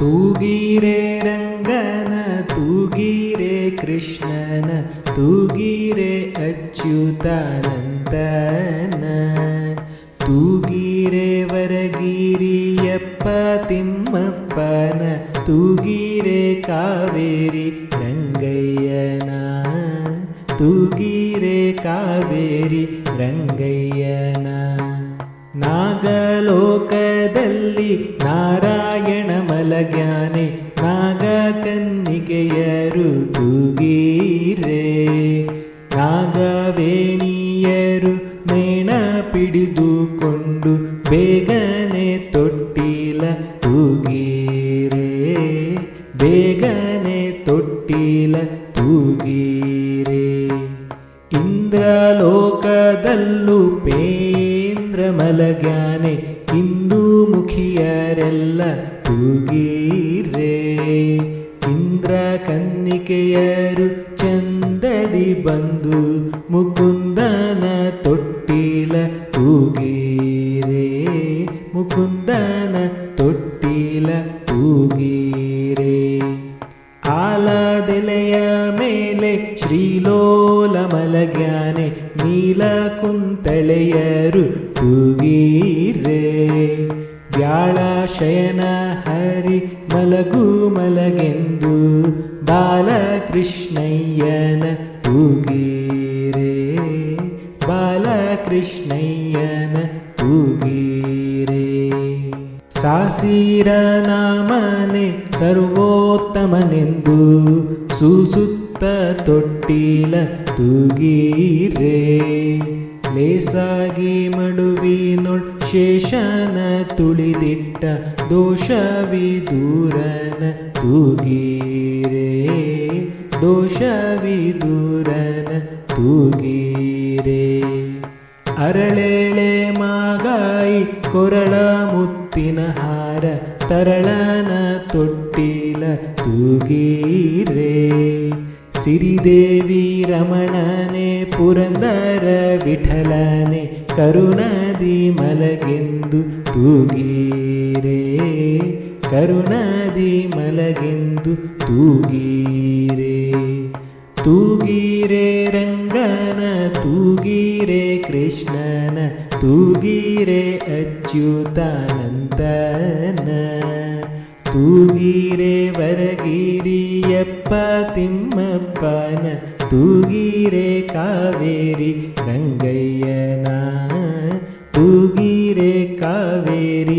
തൂകീരേ രംഗന തൂകീരേ കൃഷ്ണന തൂകീരേ അച്യുതാനന്ദന. തൂകീരേ വരഗീരിയപ്പ തിമ്മപ്പന തൂകീരേ കാവേരി രംഗയ്യന. തൂകീരേ കാവേരി രംഗയ്യന. ನಾಗಲೋಕದಲ್ಲಿ ನಾರಾಯಣ ಮಲಗ್ಯಾನೆ. ನಾಗ ಕನ್ನಿಗೆಯರು ತೂಗೀರೆ. ನಾಗವೇಣಿಯರು ಮೇಣ ಪಿಡಿದುಕೊಂಡು ಬೇಗನೆ ತೊಟ್ಟಿಲ ತೂಗೀರೆ. ಬೇಗನೆ ತೊಟ್ಟಿಲ ತೂಗೀರೆ. ಇಂದ್ರಲೋಕದಲ್ಲೂ ಪೇಂದ್ರ ಮಲಗ್ಯಾನೆ ಇಂದು ಮುಖಿಯರೆಲ್ಲ ತೂಗೀರೆ ಇಂದ್ರ ಕನ್ನಿಕೆಯರು ಚಂದದಿ ಬಂದು ಮುಕುಂದನ ತೊಟ್ಟಿಲ ತೂಗೀರೆ ಮುಕುಂದನ ತೊಟ್ಟಿಲ ತೂಗೀರೆ ಆಲದೆಲೆಯ ಮೇಲೆ ಶ್ರೀಲೋಲ ಮಲಗ್ಯಾನೆ ನೀಲ ಕುಂತಳೆಯರು ತೂಗೀರೆ ಬ್ಯಾಳ ಶಯನ ಹರಿ ಮಲಗು ಮಲಗೆಂದು ಬಾಲಕೃಷ್ಣಯ್ಯನ ತೂಗೀರೆ ಬಾಲಕೃಷ್ಣಯ್ಯನ ತೂಗೀರೆ ಸಾಸಿರ ನಾಮನೆ ಸರ್ವೋತ್ತಮನೆಂದು ಸುಸುತ್ತ ತೊಟ್ಟಿಲ ತೂಗೀರೆ ಲೇಸಾಗಿ ಮಡುವಿನೊಳ್ ಶೇಷನ ತುಳಿದಿಟ್ಟ ದೋಷವಿದೂರನ ತೂಗೀರೆ. ದೋಷವಿದೂರನ ತೂಗೀರೆ. ಅರಳೆಳೆ ಮಾಗಾಯಿ ಕೊರಳ ಮುತ್ತಿನ ಹಾರ ತರಳನ ತೊಟ್ಟಿಲ ತೂಗೀರೆ. ಸಿರಿದೇವಿ ರಮಣನೆ, ಪುರಂದರ ವಿಠಲನೆ, ಕರುಣದಿ ಮಲಗೆಂದು ತೂಗೀರೆ. ಕರುಣದಿ ಮಲಗೆಂದು ತೂಗೀರೆ. ತೂಗೀರೆ ರಂಗನ, ತೂಗೀರೆ ಕೃಷ್ಣನ, ತೂಗೀರೆ ಅಚ್ಯುತಾನಂದನ. ತೂಗೀರೆ ವರಗಿರಿಯಪ್ಪ തിമ്മപ്പ തിമ്മപ്പന തൂകീരേ കാവേരി രംഗയ്യന തൂകീരേ കാവേരി